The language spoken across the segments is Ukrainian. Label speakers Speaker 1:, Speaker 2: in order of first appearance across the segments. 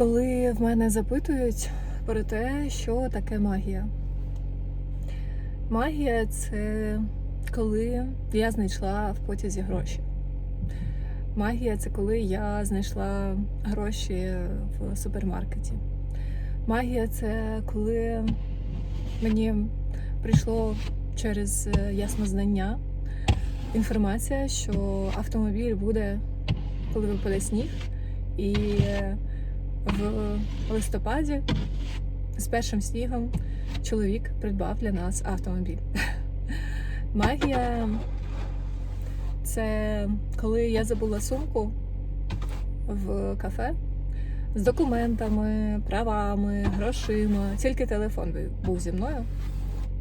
Speaker 1: Коли в мене запитують про те, що таке магія. Магія це коли я знайшла в потязі гроші. Магія це коли я знайшла гроші в супермаркеті. Магія це коли мені прийшло через е, яснознання інформація, що автомобіль буде, коли випаде сніг, і е, в листопаді з першим снігом чоловік придбав для нас автомобіль. Магія це коли я забула сумку в кафе з документами, правами, грошима, тільки телефон був зі мною.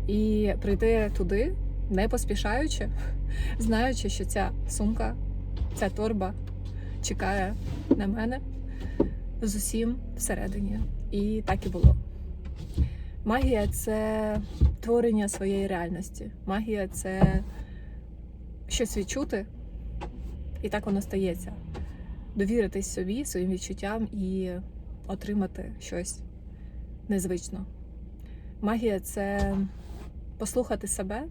Speaker 1: І прийти туди, не поспішаючи, знаючи, що ця сумка, ця торба чекає на мене з усім всередині. І так і було. Магія це творення своєї реальності. Магія це щось відчути, і так воно стається. Довіритись собі, своїм відчуттям і отримати щось незвично. Магія це послухати себе,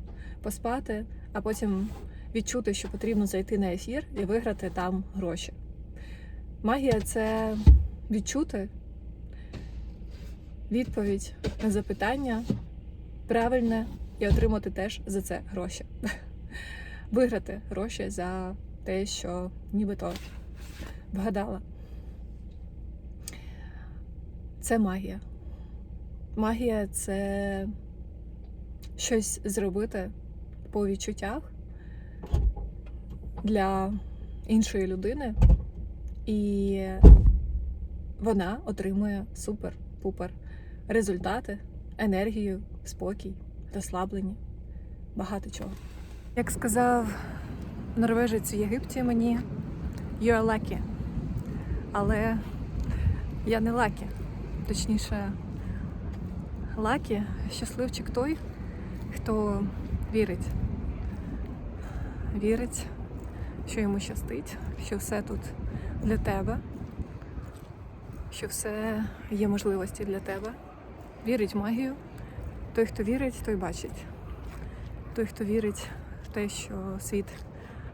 Speaker 1: поспати, а потім відчути, що потрібно зайти на ефір і виграти там гроші. Магія це відчути відповідь на запитання правильне і отримати теж за це гроші. Виграти гроші за те, що нібито вгадала. Це магія. Магія це щось зробити по відчуттях для іншої людини, і вона отримує супер-пупер результати, енергію, спокій, розслаблення, багато чого. Як сказав норвежець в Єгипті мені you're lucky. Але я не лакі. Точніше, лакі щасливчик той, хто вірить. Вірить, що йому щастить, що все тут для тебе, що все є можливості для тебе. Вірить в магію. Той, хто вірить, той бачить. Той, хто вірить в те, що світ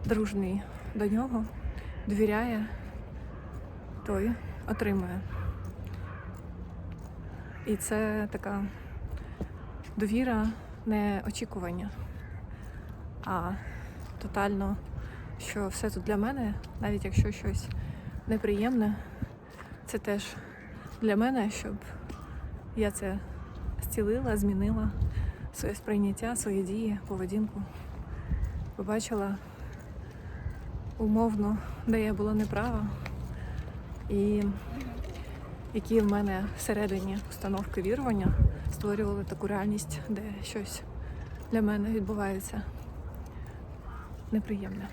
Speaker 1: дружний до нього, довіряє, той отримує. І це така довіра, не очікування, а тотально, що все тут для мене, навіть якщо щось неприємне, це теж для мене, щоб я це зцілила, змінила своє сприйняття, свої дії, поведінку. Побачила умовно, де я була неправа, і які в мене всередині установки вірування створювали таку реальність, де щось для мене відбувається неприємне.